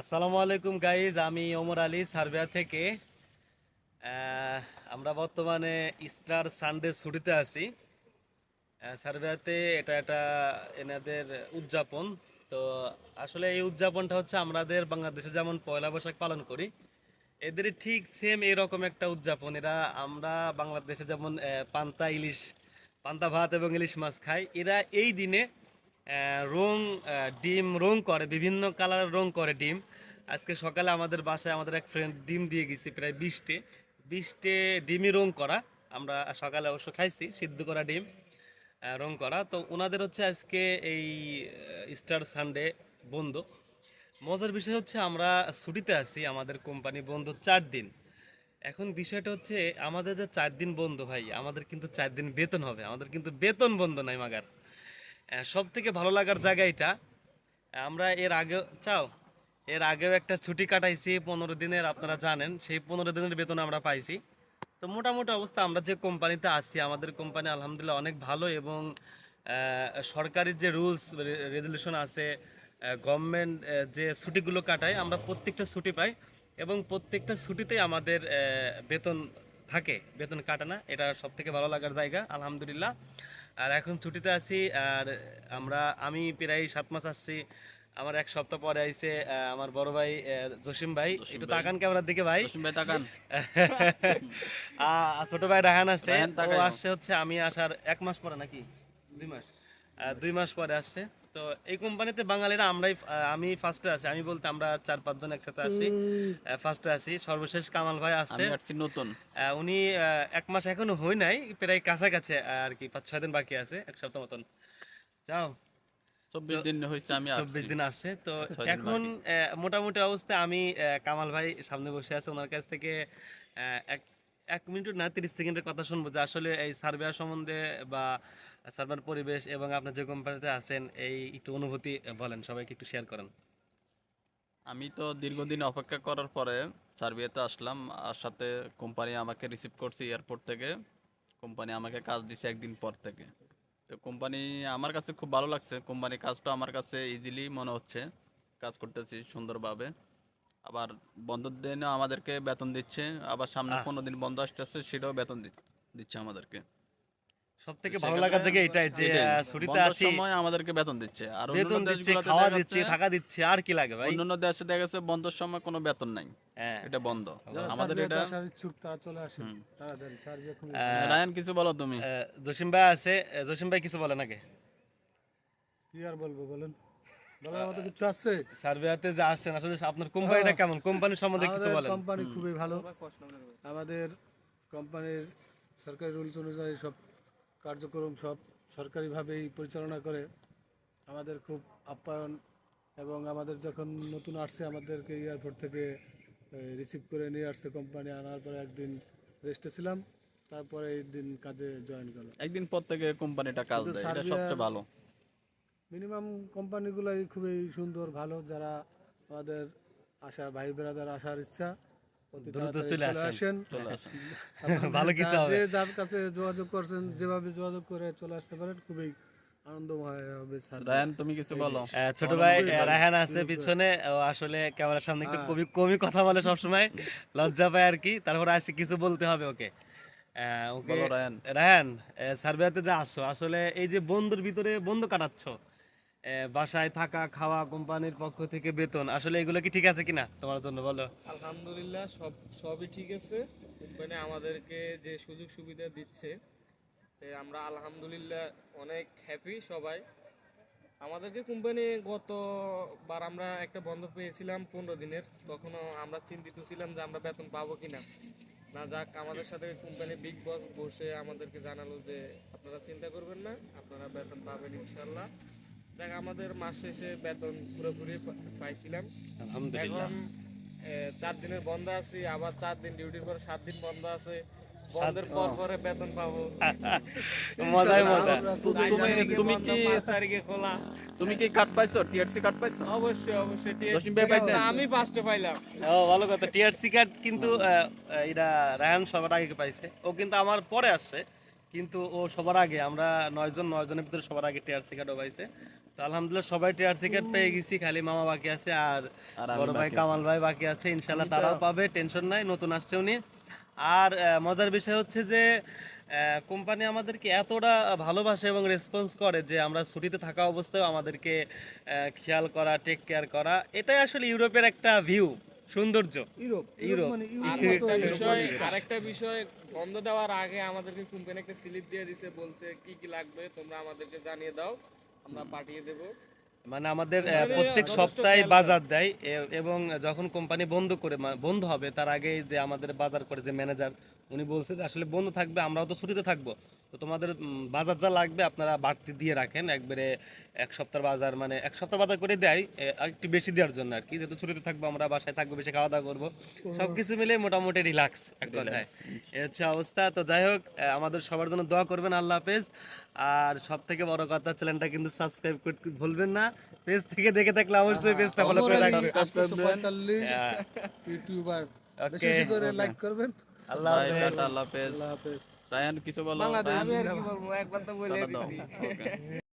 আসসালামু আলাইকুম গাইজ আমি ওমর আলী সার্বিয়া থেকে। আমরা বর্তমানে ইস্টার সানডে ছুটিতে আছি। সার্বিয়াতে এটা একটা এনাদের উদযাপন। তো আসলে এই উদযাপনটা হচ্ছে আমাদের বাংলাদেশে যেমন পয়লা বৈশাখ পালন করি এদের ঠিক সেম এরকম একটা উদযাপন। এরা আমরা বাংলাদেশে যেমন পান্তা ইলিশ, পান্তা ভাত এবং ইলিশ মাছ খাই। এরা এই দিনে রং ডিম রং করে, বিভিন্ন কালারের রং করে ডিম। আজকে সকালে আমাদের বাসায় আমাদের এক ফ্রেন্ড ডিম দিয়ে গেছি প্রায় বিশটে। বিশটে ডিমই রং করা। আমরা সকালে অবশ্য খাইছি, সিদ্ধ করা ডিম রং করা। তো ওনাদের হচ্ছে আজকে এই স্টার সানডে বন্ধ। মজার বিষয় হচ্ছে আমরা ছুটিতে আছি, আমাদের কোম্পানি বন্ধ চার দিন। এখন বিষয়টা হচ্ছে আমাদের যে চার দিন বন্ধ ভাই, আমাদের কিন্তু চার দিন বেতন হবে। আমাদের কিন্তু বেতন বন্ধ নাই মাগার। সব থেকে ভালো লাগার জায়গা এটা। আমরা এর আগে চাও এর আগেও একটা ছুটি কাটাইছি পনেরো দিনের আপনারা জানেন সেই পনেরো দিনের বেতন আমরা পাইছি। তো মোটামুটি অবস্থা আমরা যে কোম্পানিতে আছি আমাদের কোম্পানি আলহামদুলিল্লাহ অনেক ভালো এবং আহ, সরকারি যে রুলস রেজলিউশন আছে গভর্নমেন্ট যে ছুটিগুলো কাটায় আমরা প্রত্যেকটা ছুটি পাই এবং প্রত্যেকটা ছুটিতেই আমাদের বেতন থাকে বেতন কাটে না। এটা সব থেকে ভালো লাগার জায়গা আলহামদুলিল্লাহ। আর এখন ছুটিতে আছি আর আমরা আমি প্রায় সাত মাস আসছি। আমার এক সপ্তাহ পরে আইছে আমার বড় ভাই জসিম ভাই। একটু তাকান ক্যামেরার দিকে ভাই। জসিম ভাই তাকান। ছোট ভাই রাহান আছে। ও আসছে হচ্ছে আমি আসার এক মাস পরে নাকি? দুই মাস। দুই মাস পরে আসছে। তো এই কোম্পানিতে বাঙালিরা আমরাই আমি ফার্স্টে আছি। আমি বলতে আমরা চার পাঁচজন একসাথে আসি ফার্স্টে আছি। সর্বশেষ কামাল ভাই আসছে নতুন। উনি এক মাস এখনও হয় নাই প্রায় কাছাকাছি আর কি পাঁচ ছয় দিন বাকি আছে এক সপ্তাহ মতন। যাও। চব্বিশ দিন হয়েছে আমি চব্বিশ দিন আসছে। তো এখন মোটামুটি অবস্থায় আমি কামাল ভাই সামনে বসে আছে। ওনার কাছ থেকে আহ, এক এক মিনিট না তিরিশ সেকেন্ডের কথা শুনব যে আসলে এই সার্ভেয়ার সম্বন্ধে বা সার্ভার পরিবেশ এবং আপনার যে কোম্পানিতে আছেন, এই একটু অনুভূতি বলেন, সবাইকে একটু শেয়ার করেন। আমি তো দীর্ঘদিন অপেক্ষা করার পরে সার্বিয়াতে আসলাম, আর সাথে কোম্পানি আমাকে রিসিভ করছে এয়ারপোর্ট থেকে। কোম্পানি আমাকে কাজ দিছে একদিন পর থেকে। তো কোম্পানি আমার কাছে খুব ভালো লাগছে। কোম্পানির কাজটা আমার কাছে ইজিলি মনে হচ্ছে। কাজ করতেছি সুন্দরভাবে। আবার বন্ধর দিনে আমাদেরকে বেতন দিচ্ছে আবার সামনে। পনেরো দিন বন্ধ আসতেছে সেটাও বেতন দিচ্ছে আমাদেরকে। সব থেকে ভালো লাগার জায়গা এটাই যে ছুটিতে আছি। সময় আমাদেরকে বেতন দিচ্ছে আর বেতন দিচ্ছে খাওয়া দিচ্ছে থাকা দিচ্ছে আর কি লাগে ভাই? অন্যান্য দেশে দেখা গেছে বন্ধের সময় কোনো বেতন নাই হ্যাঁ। এটা বন্ধ। আমাদের এটা ইচ্ছুক তারা চলে আসে। খুবই রায়ান কিছু বলো তুমি। জসিম ভাই আছে জসিম ভাই কিছু বলেন আগে কি আর বলব বলেন? কিছু আছে? সার্ভেয়াতে যে আসছেন আসলে আপনার কোম্পানিটা কেমন? কোম্পানির সম্বন্ধে কিছু আমাদের বলেন। কোম্পানি খুবই ভালো। আমাদের কোম্পানির সরকারি রুলস অনুযায়ী সব কার্যক্রম সব সরকারিভাবেই পরিচালনা করে। আমাদের খুব আপ্যায়ন এবং আমাদের যখন নতুন আসছে আমাদেরকে এয়ারপোর্ট থেকে রিসিভ করে নিয়ে আসছে কোম্পানি। আনার পরে একদিন রেস্টে ছিলাম তারপরে এই দিন কাজে জয়েন করলাম। একদিন পর থেকে কোম্পানিটা কাজ দেয় এটা সবচেয়ে ভালো। মিনিমাম কোম্পানিগুলোই খুবই সুন্দর ভালো যারা আমাদের আশা ভাই বেড়াদার আসার ইচ্ছা ভালো কিছু হবে। যার কাছে যোগাযোগ করছেন যেভাবে যোগাযোগ করে চলে আসতে পারেন খুবই আনন্দময় হবে স্যার। রায়ান তুমি কিছু বলো। আহ, ছোট ভাই রায়হান আছে পিছনে। ও আসলে ক্যামেরার সামনে একটু কবি কমই কথা বলে সবসময়। লজ্জা পায় আর কি। তারপর আসছে কিছু বলতে হবে ওকে। ওকে। বলো রায়ান। রায়হান সার্বিয়াতে যে আসছো আসলে এই যে বন্ধুর ভিতরে বন্ধু কাটাচ্ছ বাসায় থাকা, খাওয়া কোম্পানির পক্ষ থেকে বেতন। আসলে এগুলো কি ঠিক আছে কিনা? তোমার জন্য বলো। আলহামদুলিল্লাহ, সব, সবই ঠিক আছে। কোম্পানি আমাদেরকে যে সুযোগ সুবিধা দিচ্ছে আমরা আলহামদুলিল্লাহ অনেক হ্যাপি সবাই। আমাদেরকে কোম্পানি গতবার আমরা একটা বন্ধ পেয়েছিলাম পনেরো দিনের। তখনও আমরা চিন্তিত ছিলাম যে আমরা বেতন পাবো কিনা। না যাক, আমাদের সাথে কোম্পানি বিগ বস বসে আমাদেরকে জানালো যে, আপনারা চিন্তা করবেন না, আপনারা বেতন পাবেন ইনশাল্লাহ। যাক আমাদের মাস শেষে বেতন পুরোপুরি পাইছিলাম। আলহামদুলিল্লাহ। চার দিনের বন্ধ আছি আবার চার দিন ডিউটির পর সাত দিন বন্ধ আছে। বন্ধের পর পরে বেতন পাবো। মজাই মজা। তুমি তুমি কি তারিখে খোলা। তুমি কি কাট পাইছো? টিআরসি কাট পাইছো? অবশ্যই অবশ্যই পাইছেন? আমি পাঁচটা পাইলাম। ও ভালো কথা। টিআরসি কার্ড কিন্তু আহ, রায়ান সবার আগে পাইছে। ও কিন্তু আমার পরে আসছে কিন্তু ও সবার আগে। আমরা নয়জন নয়জনের ভিতরে সবার আগে টিআরসি কার্ডও পাইছে। তো আলহামদুলিল্লাহ সবাই টিয়ার পেয়ে গেছি খালি মামা বাকি আছে আর বড় ভাই কামাল ভাই বাকি আছে ইনশাল্লাহ তারাও পাবে টেনশন নাই নতুন আসছে উনি। আর মজার বিষয় হচ্ছে যে কোম্পানি আমাদেরকে এতটা ভালোবাসে এবং রেসপন্স করে যে আমরা ছুটিতে থাকা অবস্থায় আমাদেরকে খেয়াল করা টেক কেয়ার করা এটাই আসলে ইউরোপের একটা ভিউ সৌন্দর্য। Europe Europe. মানে আর একটা বিষয় আরেকটা বিষয় বন্ধ দেওয়ার আগে আমাদেরকে কোম্পানি একটা স্লিপ দিয়ে দিছে বলছে কি কি লাগবে? তোমরা আমাদেরকে জানিয়ে দাও। আমরা পাঠিয়ে দেব। মানে আমাদের প্রত্যেক সপ্তাহে বাজার দেয় এবং যখন কোম্পানি বন্ধ করে বন্ধ হবে তার আগে যে আমাদের বাজার করে যে ম্যানেজার উনি বলছে যে আসলে বন্ধ থাকবে আমরাও তো ছুটিতে থাকব। তো তোমাদের বাজার যা লাগবে আপনারা বাড়তি দিয়ে রাখেন একবারে এক সপ্তাহ বাজার মানে এক সপ্তাহ বাজার করে দেয় একটু বেশি দেওয়ার জন্য আর কি। যেহেতু ছুটিতে থাকব আমরা বাসায় থাকব বেশি খাওয়া দাওয়া করব সবকিছু মিলে মোটামুটি রিল্যাক্স এক কথায়। এ হচ্ছে অবস্থা। তো যাই হোক আমাদের সবার জন্য দোয়া করবেন আল্লাহ হাফেজ। আর সব থেকে বড় কথা চ্যানেলটা কিন্তু সাবস্ক্রাইব করতে ভুলবেন না। পেজ থেকে দেখে থাকলে অবশ্যই পেজটা ফলো করে রাখবেন। ইউটিউবার। বেশি বেশি করে লাইক করবেন। আল্লাহ Bye, হাফেজ টাটা, আল্লাহ হাফেজ আল্লাহ হাফেজ রায়ান কিছু বলো বাংলাদেশ রায়ান? আমি আর কি বলব একবার তো বলে টাটা দাও। দিছি Okay.